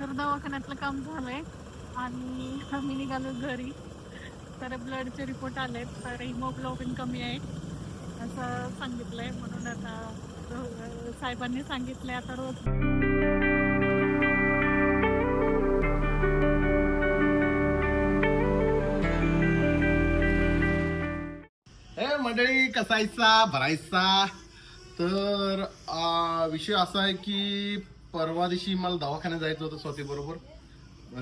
तर दवाखान्यातलं काम झालंय आणि आम्ही निघालो घरी. तर ब्लडचे रिपोर्ट आले तर हिमोग्लोबिन कमी आहे असं सांगितलंय. म्हणून आता साहेबांनी सांगितलंय आता रोज हे मंडळी कसायचा भरायचा? तर विषय असा आहे की परवा दिवशी मला दवाखान्यात जायचं होतं स्वतः बरोबर.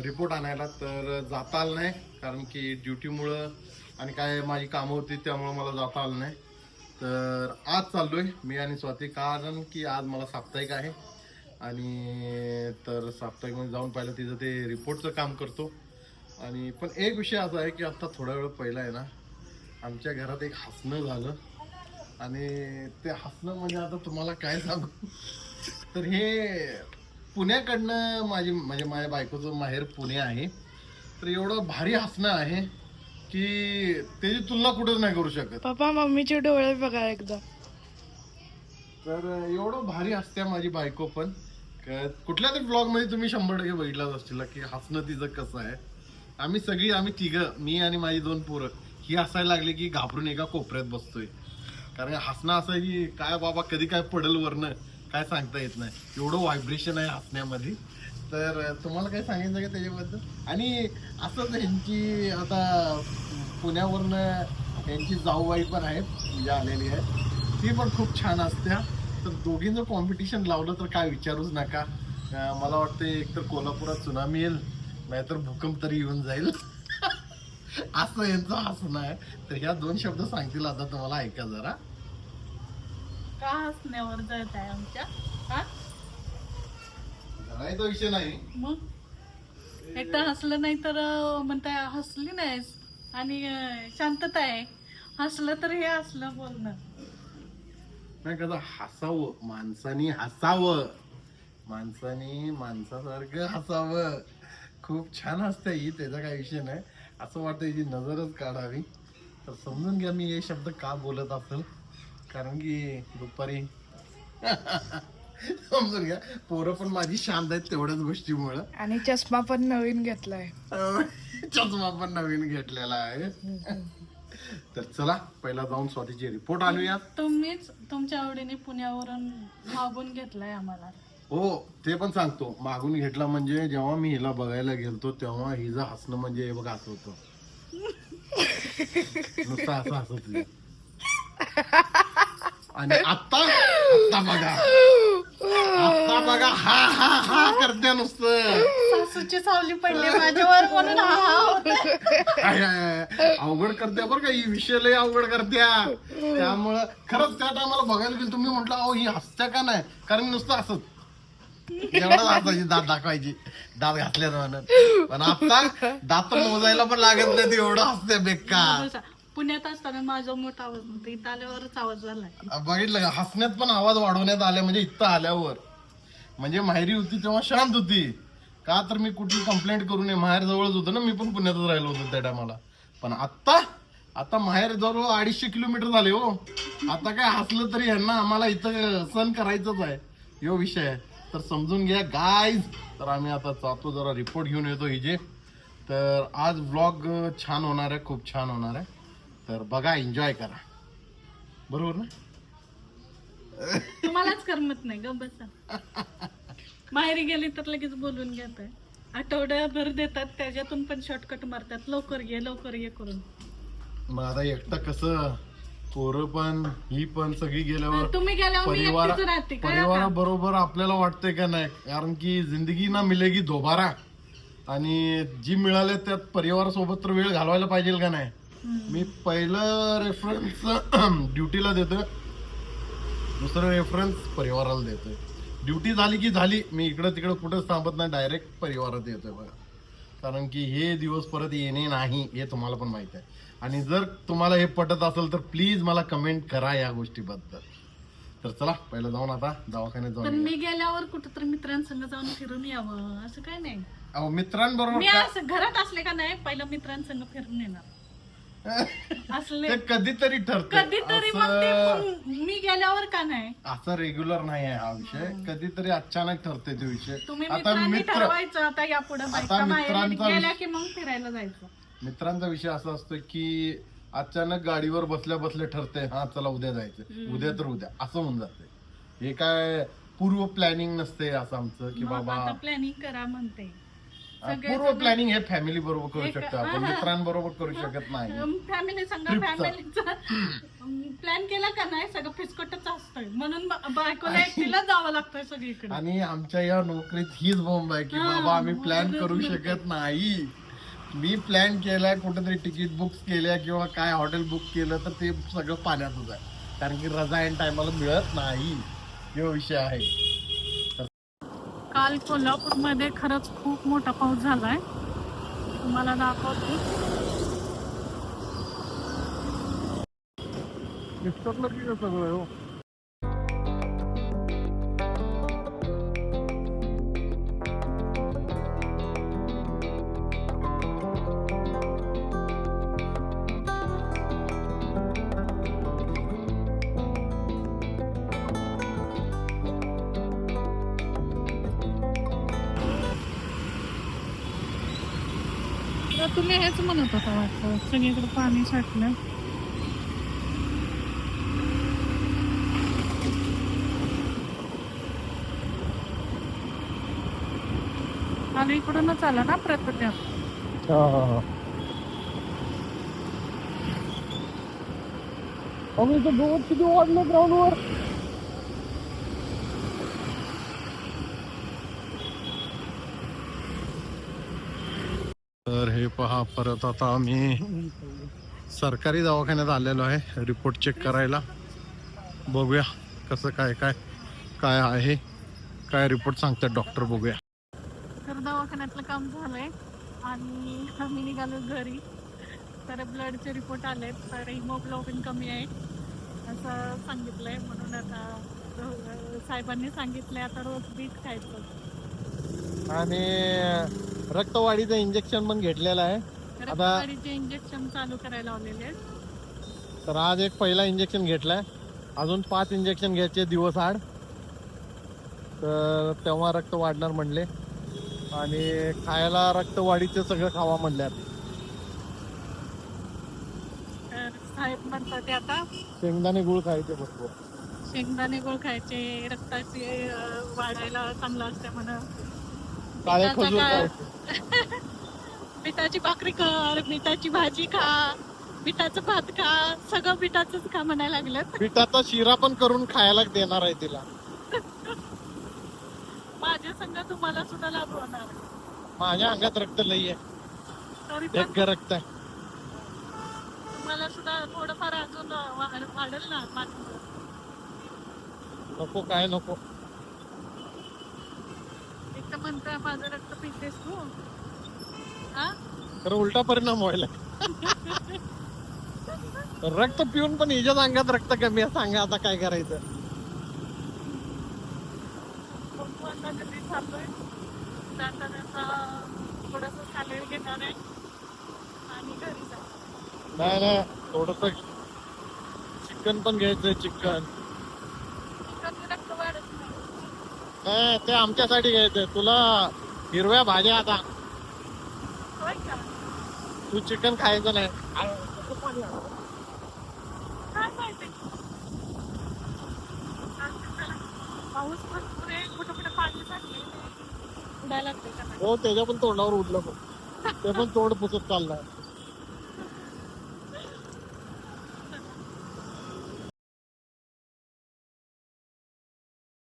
रिपोर्ट आणायला तर जाता आलं नाही कारण की ड्युटीमुळं आणि काय माझी कामं होती त्यामुळं मला जाता आलं नाही. तर आज चाललो आहे मी आणि स्वाती कारण की आज मला साप्ताहिक आहे. आणि तर साप्ताहिकमध्ये जाऊन पाहिलं तिचं ते रिपोर्टचं काम करतो. आणि पण एक विषय असा आहे की आत्ता थोडा वेळ पहिला आहे ना आमच्या घरात एक हसणं झालं. आणि ते हसणं म्हणजे आता तुम्हाला काय सांगू? तर हे पुण्याकडनं माझी म्हणजे माझ्या बायकोचं माहेर पुणे आहे. तर एवढं भारी हसणं आहे की त्याची तुलना कुठंच नाही करू शकत. पप्पा मम्मीचे डोळे बघा एकदा. तर एवढं भारी हसत्या माझी बायको पण. कुठल्या तरी ब्लॉगमध्ये तुम्ही शंभर टक्के बघितलाच असतील की हसणं तिचं कसं आहे. आम्ही सगळी आम्ही तिघं मी आणि माझी दोन पोरं ही हसायला लागली की घाबरून एका कोपऱ्यात बसतोय. कारण हसणं असं की काय बाबा कधी काय पडल वरनं काय सांगता येत नाही. एवढं व्हायब्रेशन आहे हसण्यामध्ये. तर तुम्हाला काय सांगायचं का त्याच्याबद्दल? आणि असंच ह्यांची आता पुण्यावरनं यांची जाऊबाई पण आहेत म्हणजे आलेली आहे ती पण खूप छान असत्या. तर दोघींचं कॉम्पिटिशन लावलं तर काय विचारूच नका. मला वाटतं एक तर कोल्हापुरात सुनामी येईल नाहीतर भूकंप तरी येऊन जाईल. असं यांचं हसणं आहे. तर ह्या दोन शब्द सांगतील आता तुम्हाला. ऐका जरा. का हसण्यावर जळत आहे आमच्या? हा? विषय नाही. मग? एकदा हसलं नाही तर अं, म्हणताय हसली नाहीस. आणि अं, शांतता आहे. हसलं तर हे हसलं बोलणं. नाही कसं हसावं? माणसानी हसावं. माणसानी माणसासारखं हसावं. खूप छान हसते ही त्याचा काही विषय नाही. असं वाटतं हिची नजरच काढावी. तर समजून घ्या मी हे शब्द का बोलत असेल. कारण की दुपारी समजून घ्या. पोरं पण माझी शांत आहेत तेवढ्याच गोष्टीमुळं. आणि चष्मा पण नवीन घेतलाय. चष्मा पण नवीन घेतलेला आहे. तर चला पहिला जाऊन स्वातीचे रिपोर्ट आणूया तुम्हीच तुमच्या आवडीने पुण्यावरून मागून घेतलाय आम्हाला. हो ते पण सांगतो. मागून घेतला म्हणजे जेव्हा मी हिला बघायला गेलतो तेव्हा हिचं हसणं म्हणजे हे बघा असं होतं. नुसतं असं हसत होती. आणि आता आता बघा. आता बघा हा हा हा करते नुसतं. सासूची सावली पडली माझ्यावर म्हणून हा हा होतोय. आय, आय, आय. अवघड करते बरं का ही विषय लय अवघड करत्या त्यामुळं खरंच त्या टायमाला बघायला गेलो तुम्ही म्हटलं अहो ही हसत्या का नाही? कारण मी नुसतं हसत. एवढं हसायची दात दाखवायची. दात घातल्यात म्हणून. पण आता दात मोजायला पण लागत नाही ते एवढं हसते बेकार. बसा. पुण्यात असताना माझा मोठा आवाज नव्हता इथं आल्यावरच आवाज झाला बघितलं का? हसण्यात पण आवाज वाढवण्यात आला म्हणजे इथं आल्यावर. म्हणजे माहेरी होती तेव्हा शांत होती. का तर मी कुठली कंप्लेंट करू नये माहेर जवळच होतं ना मी पण पुण्यातच राहिलो होतो त्या टायमाला पण आत्ता आता माहेर जवळ अडीचशे किलोमीटर झाले हो. आता काय हसलं तरी यांना आम्हाला इथं सण करायचंच आहे. यो विषय. आहे तर समजून घ्या गाईज तर आम्ही आता जातो जरा रिपोर्ट घेऊन येतो हिजे. तर आज व्लॉग छान होणार आहे खूप छान होणार आहे. तर बघा एन्जॉय करा. बरोबर ना? तुम्हालाच करमत नाही ग बसा. माहेरी गेली तर लगेच बोलून घेत. आठवड्याभर देतात त्याच्यातून पण शॉर्टकट मारतात. लवकर ये लवकर ये करून. मग आता एकटं कसं? पोरं पण ही पण सगळी गेल्यावर तुम्ही परिवार काय परिवाराबरोबर आपल्याला वाटतंय का नाही? कारण की जिंदगी ना मिलेगी दोबारा. आणि जी मिळाले त्यात परिवारासोबत तर वेळ घालवायला पाहिजे का नाही? मी पहिलं रेफरन्स ड्युटीला देतोय. दुसरं रेफरन्स परिवाराला देतोय. ड्युटी झाली की झाली मी इकडं तिकडं कुठंच थांबत नाही डायरेक्ट परिवारात येतोय बघा. कारण की हे दिवस परत येणे नाही हे तुम्हाला पण माहीत आहे. आणि जर तुम्हाला हे पटत असेल तर प्लीज मला कमेंट करा या गोष्टीबद्दल. तर चला पहिलं जाऊन आता दवाखान्यात पण जाऊन मी गेल्यावर कुठं तर मित्रांसंग जाऊन फिरून यावं असं काय नाही. अहो मित्रांबरोबर मी का- असं घरात असले का नाही पहिलं मित्रांसंग फिरून येणार. असले. ते कधीतरी ठरते कधीतरी मग ते पण मी गेल्यावर का नाही? असं रेग्युलर नाही आहे हा विषय. कधीतरी अचानक ठरते ते विषय. तुम्ही आता मित्रांनी मित्र ठरवायचं आता यापुढे बायका माहेरी मित्रांचा गेल्या की मग फिरायला जायचं? मित्रांचा विषय असा असतो की अचानक गाडीवर बसल्या बसल्या ठरते हा चला उद्या जायचं. उद्या तर उद्या. असं होऊन जाते हे काय पूर्व प्लॅनिंग नसते असं आमचं की मग बाबा आता प्लॅनिंग करा म्हणते. पूर्व प्लॅनिंग हे फॅमिली बरोबर करू शकतो आपण. हा, हा. मित्रांबरोबर करू शकत नाही. फॅमिली. फॅमिलीचा प्लॅन केला का नाही सगळं फिसकटच असतंय. म्हणून बायकोला एकटीला जावं लागतंय सगळीकडे. आणि आमच्या या नोकरीत हीच बोंब आहे की हा, बाबा आम्ही प्लॅन करू शकत नाही. मी प्लॅन केलाय कुठेतरी तिकीट बुक केल्या किंवा काय हॉटेल बुक केलं तर ते सगळं पाण्यातच आहे. कारण की रजा एन टायमाला मिळत नाही. तो विषय आहे. काल कोल्हापूरमध्ये खरंच खूप मोठा पाऊस झाला आहे तुम्हाला दाखवते. तुम्ही हेच म्हणत होता वाटतं सगळीकडे पाणी साठलं. आणि इकडूनच आला ना प्रत्येक किती वाढलं ग्राउंडवर तर हे पहा परत आता आम्ही सरकारी दवाखान्यात आलेलो आहे. रिपोर्ट चेक करायला. बघूया कसं काय काय काय आहे. काय रिपोर्ट सांगतात डॉक्टर बघूया. तर दवाखान्यातलं काम झालंय आणि आम्ही निघालो घरी. तर ब्लडचे रिपोर्ट आलेत तर हिमोग्लोबिन कमी आहे असं सांगितलंय. म्हणून आता साहेबांनी सांगितलंय आता रोज बीट खायचं. आणि रक्तवाढीचं इंजेक्शन पण घेतलेलं आहे. रक्तवाढीचे इंजेक्शन चालू करायला लावलेले आहेत. तर आज एक पहिला इंजेक्शन घेतलाय. अजून पाच इंजेक्शन घ्यायचे दिवस आड. तर तेव्हा रक्त वाढणार म्हणले. आणि खायला रक्तवाढीचं सगळं खावा म्हणल्यात. तर साहेब म्हणतात ते आता शेंगदाणे गुळ खायचे भरपूर. शेंगदाणे गोळ खायचे रक्ताचे अं, वाढायला चांगलं असते म्हणा काळे खजूर? खायचे. मिठाची भाकरी कर मिठाची भाजी खा मिठाचं भात खा सगळं मिठाचंच खा म्हणायला लागलं. पिठाचा शिरा पण करून खायला देणार आहे तिला. माझ्या संग तुम्हाला सुद्धा लाभ होणार. माझ्या अंगात रक्त लई आहे. तरी पण एक रक्त आहे. तुम्हाला सुद्धा थोडंफार अजून वा- वाढेल ना माझं नको काय नको. तर म्हणतोय माझं रक्त पितेस तू. हा खरं उलटा परिणाम व्हायला. रक्त पिऊन पण हिच्याच अंगात रक्त कमी आहे. सांगा आता काय करायचं. घरी चाललोय जाताना थोडस सॅलड घेणार आहे. आणि घरी नाही नाही. थोडस चिकन पण घ्यायचंय चिकन कमी रक्त वाढत नाही ते आमच्यासाठी घ्यायचंय तुला हिरव्या भाज्या आता. तू चिकन खायचं नाही. हो त्याच्या पण तोंडावर उडलं ते पण तोंड पुसत चाललाय.